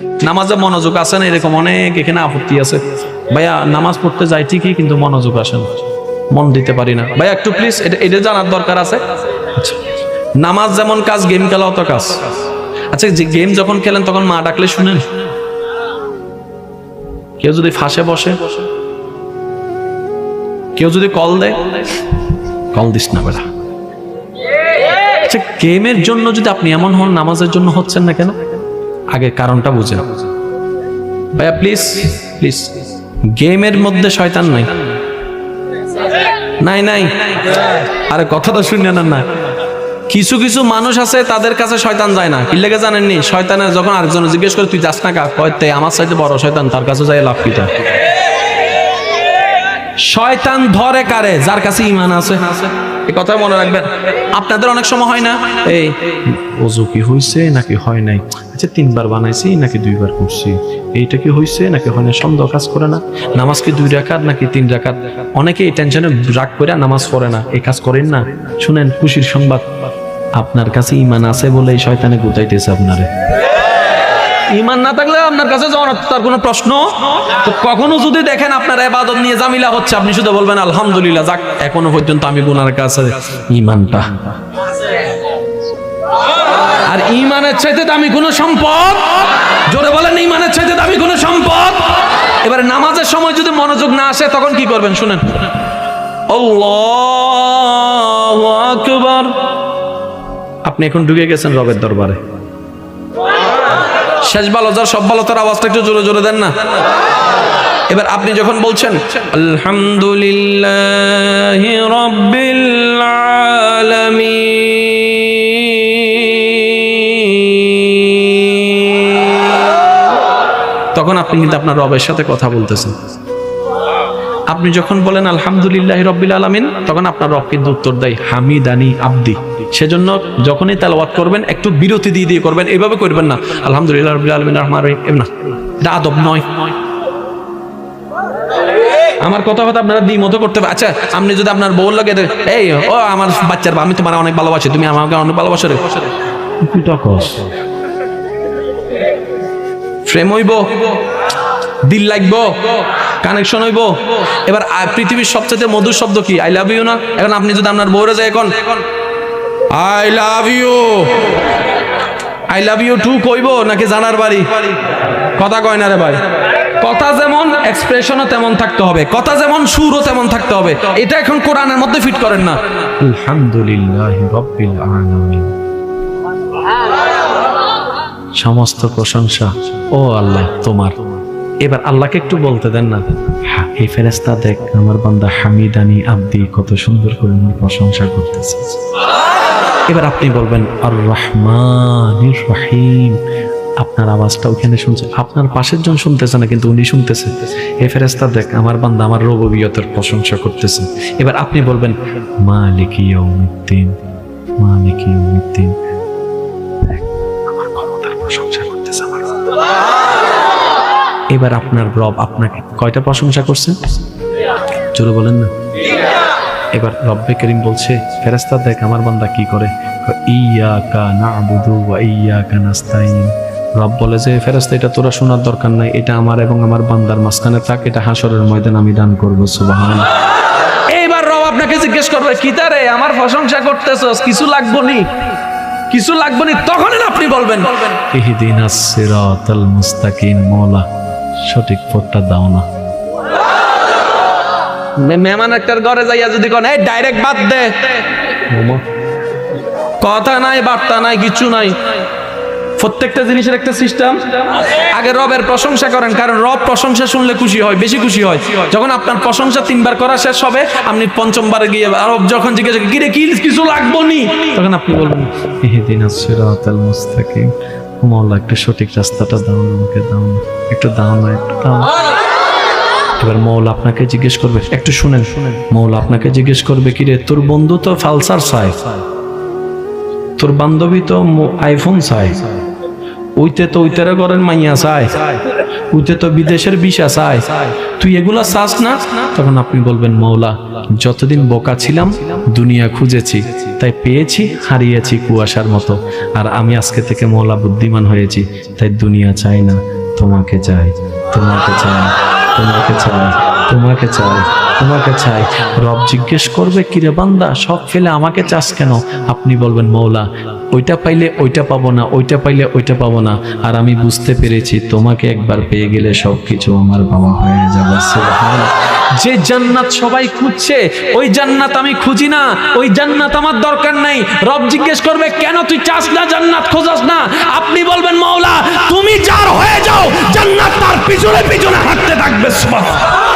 নামাজে মনোযোগ আসে না? এরকম অনেক এখানে আপত্তি আছে। ভাইয়া, নামাজ পড়তে যাই ঠিকই, কিন্তু মনোযোগ আসে না। মন দিতে পারি না। ভাইয়া, একটু প্লিজ এটা এটা জানার দরকার আছে? আচ্ছা। নামাজ যেমন কাজ, গেম খেলাও তো কাজ। আচ্ছা যে গেম যখন খেলেন, তখন মা ডাকলে শুনেন? কেউ যদি ফাঁসে বসে? কেউ যদি কল দেয়? কল দিস না বেড়া আচ্ছা গেমের জন্য যদি আপনি এমন হন, নামাজের জন্য হচ্ছেন না কেন? আগে কারণটা বুঝেন। ভাইয়া প্লিজ প্লিজ গেমের মধ্যে শয়তান নাই। নাই নাই। আরে, কথাটা শুনে না না। কিছু কিছু মানুষ আছে, তাদের কাছে শয়তান যায় না। কি লেগে জানেননি? শয়তানের যখন আরেকজন জিজ্ঞেস করে, তুই যাস না কা? কয়তে আমার সাথে বড় শয়তান, তার কাছে যায় লাভ কিটা শয়তান ধরে কারে? যার কাছে ইমান আছে। এই কথা মনে রাখবেন। আপনাদের অনেক সময় হয় না? এই ওজু কি হইছে? নাকি হয় নাই? আচ্ছা তিনবার বানাইছি, নাকি দুইবার করছি? এইটা কি হইছে? নাকি হয় না সন্দেহ কাজ করে না? নামাজ কি দুই রাকাত, নাকি তিন রাকাত? অনেকে এই টেনশনে রাগ করে নামাজ পড়ে না। এই কাজ করেন না। শুনেন, খুশির সংবাদ। আপনার কাছে ইমান আছে বলে এই শয়তানে গুতাইতেছে আপনারে। ইমান না থাকলে আপনার কাছে তার কোনো প্রশ্ন? তো কখনো যদি দেখেন আপনার এবাদত নিয়ে জামিলা হচ্ছে, আপনি শুধু বলবেন, আলহামদুলিল্লাহ, যাক, এখনও পর্যন্ত আমি গুনার কাছে ইমানটা আর ইমানের চাইতে দামি কোনো সম্পদ? জোরে বলেন ইমানের চাইতে দামি কোনো সম্পদ? এবারে নামাজের সময় যদি মনোযোগ না আসে, তখন কি করবেন? শুনেন। আপনি এখন ঢুকে গেছেন রবের দরবারে। শেষ ভালো যার সব ভালো তার আওয়াজটা একটু জোরে জোরে দেন না। এবার আপনি যখন বলছেন, আলহামদুলিল্লাহ রব্বিল আলামিন তখন আপনি কিন্তু আপনার রবের সাথে কথা বলতেছেন। আপনি যখন বলেন, আলহামদুলিল্লাহ রব্বিল আলামিন, তখন আপনার রব কিন্তু উত্তর দেয়, হামিদানি আব্দি। সেজন্য যখনই তেলাওয়াত করবেন, একটু বিরতি দিয়ে দিয়ে করবেন এইভাবে করবেন না। আলহামদুলিল্লাহ রব্বিল আলমিন এটা আদব নয়। আমার কথা কথা আপনারা দ্বি মতো করতে আচ্ছা আপনি যদি আপনার বউ লাগে এই, ও আমার বাচ্চার আমি তোমার অনেক ভালোবাসি, তুমি আমাকে অনেক ভালোবাসো রে। ফ্রেম হইব, দিল লাগবো কানেকশন হইব। এবার পৃথিবীর সবচেয়ে মধুর শব্দ কি? আই লাভ ইউ না? এখন আপনি যদি আপনার বউরে যায় এখন I love you I love you too কইব নাকি জানার বাড়ি? কথা কয় না রে ভাই। কথা যেমন এক্সপ্রেশনও তেমন থাকতে হবে। কথা যেমন সুরও তেমন থাকতে হবে। এটা এখন কোরআনের মধ্যে ফিট করেন না। আলহামদুলিল্লাহ রব্বিল আলামিন। সমস্ত প্রশংসা, ও আল্লাহ, তোমার। এবার আল্লাহকে একটু বলতে দেন না। এই ফেরেস্তা দেখ, আমার বান্দা হামিদানি আব্দি কত সুন্দর করে আমার প্রশংসা করতেছে। এবার আপনি বলবেন আর রহমানির রহিম। আপনার আওয়াজটা ওখানে শুনছে। আপনার পাশের জন শুনতেছে না, কিন্তু উনি শুনতেছে। এই ফেরেস্তা দেখ, আমার বান্দা আমার রববিয়তের প্রশংসা করতেছে। এবার আপনি বলবেন, মালিক ইয়াউমিদ্দিন মালিক ইয়াউমিদ্দিন। প্রশংসা করতেছে আমার এবার আপনার রব আপনাকে কয়টা প্রশংসা করছে? জোরে বলেন না। এবার রব্বে করিম বলছে ফেরেস্তা দেখ আমার বান্দা কি করে। রব বলে যে ফেরেস্তা এটা তোরা শোনার দরকার নাই। এটা আমার এবং আমার বান্দার মাঝখানে থাক, এটা হাসরের ময়দান আমি দান করব, সুবহান এইবার রব আপনাকে জিজ্ঞেস করবে, কি তারে আমার প্রশংসা করতেছস, কিছু লাগবো নি? কিছু লাগবে নি তখন আপনি বলবেন। ইহদিনাস সিরাতাল মুস্তাকিম মওলা সঠিক পথটা দাও না। মেহমান একটার ঘরে যাইয়া যদি কোন এই ডাইরেক্ট বাদ দে। কথা নাই বার্তা নাই কিছু নাই। প্রত্যেকটা জিনিসের একটা সিস্টেম। আগে রবের প্রশংসা করেন, কারণ রব প্রশংসা শুনলে খুশি হয়, বেশি খুশি হয়। যখন আপনার প্রশংসা তিনবার করা শেষ হবে, আপনি পঞ্চমবার গিয়ে রব যখন জিজ্ঞাসা কিরে, কি কিছু লাগবো নি? তখন আপনি বলবেন, ইহদিন সিরাতাল মুস্তাকিম। মৌলা একটু সঠিক রাস্তাটা দাও, আমাকে দাও। একটু দাও না, একটু দাও। এবার মৌলা আপনাকে জিজ্ঞেস করবে, একটু শুনেন। শুনেন মৌলা আপনাকে জিজ্ঞেস করবে কি রে তোর বন্ধু তো ফালসার চায়? তোর বান্ধবী তো আইফোন চায়? ওইতে তো ওইটারে করেন মাইয়া চায়। ওইতে তো বিদেশের বিষা চাই তুই এগুলা চাস না? তখন আপনি বলবেন মৌলা যতদিন বোকা ছিলাম, দুনিয়া খুঁজেছি। তাই পেয়েছি, হারিয়েছি কুয়াশার মতো। আর আমি আজকে থেকে মৌলা বুদ্ধিমান হয়েছি। তাই দুনিয়া চাই না, তোমাকে চাই তোমাকে চাই তোমাকে চাই তোমাকে চাই তোমাকে চাই। রব জিজ্ঞেস করবে, কিরে বান্দা, সব ফেলে আমাকে চাস কেন? আপনি বলবেন, মৌলা, ওইটা পাইলে ওইটা পাবো না, ওইটা পাইলে ওইটা পাবো না। আর আমি বুঝতে পেরেছি, তোমাকে একবার পেয়ে গেলে সবকিছু আমার বাবা হয়ে যাবে। যে জান্নাত সবাই খুঁজছে, ওই জান্নাত আমি খুঁজি না, ওই জান্নাত আমার দরকার নাই। রব জিজ্ঞেস করবে, কেন তুই চাস না জান্নাত, খোঁজাস না? আপনি বলবেন, মৌলা, তুমি যার হয়ে যাও, জান্নাত তার পিছনে পিছনে হাঁটতে থাকবে, সুবহানাল্লাহ।